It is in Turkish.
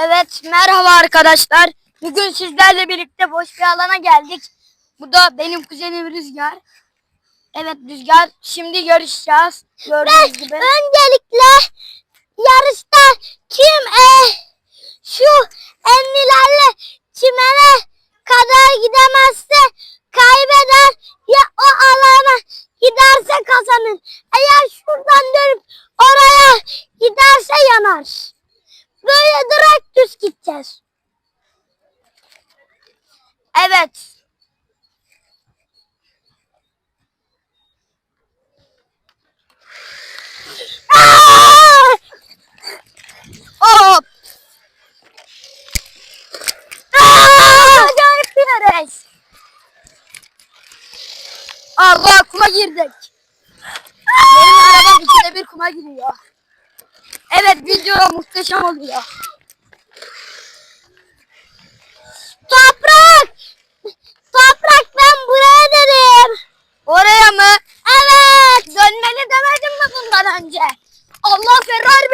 Evet merhaba arkadaşlar. Bugün sizlerle birlikte boş bir alana geldik. Bu da benim kuzenim Rüzgar. Evet Rüzgar şimdi yarışacağız. Gördüğünüz gibi. Öncelikle yarışta kim e, şu enlilerle çimene kadar gidemezse kaybeder ya o alana giderse kazanır. Eğer şuradan dönüp oraya giderse yanar. Böyle düz gideceğiz. Evet. Hop. Acayip bir. Allah kuma girdik. Benim arabam ikide bir kuma giriyor. Evet video muhteşem oluyor. Önce? Allah Ferrari